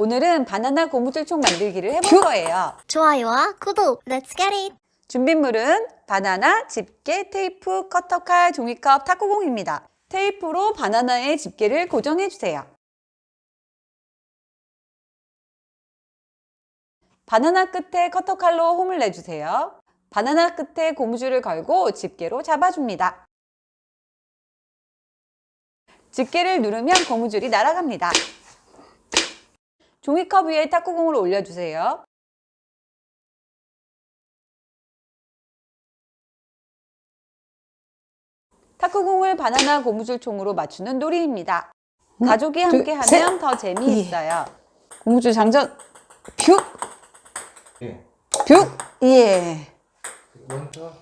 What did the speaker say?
오늘은 바나나 고무줄총 만들기를 해볼 거예요. 좋아요와 구독, let's get it! 준비물은 바나나, 집게, 테이프, 커터칼, 종이컵, 탁구공입니다. 테이프로 바나나의 집게를 고정해주세요. 바나나 끝에 커터칼로 홈을 내주세요. 바나나 끝에 고무줄을 걸고 집게로 잡아줍니다. 집게를 누르면 고무줄이 날아갑니다. 종이컵 위에 탁구공을 올려주세요. 탁구공을 바나나 고무줄총으로 맞추는 놀이입니다. 가족이 둘, 함께 셋. 하면 더 재미있어요. 고무줄 장전, 뷰, 예. 뷰, 예. 먼저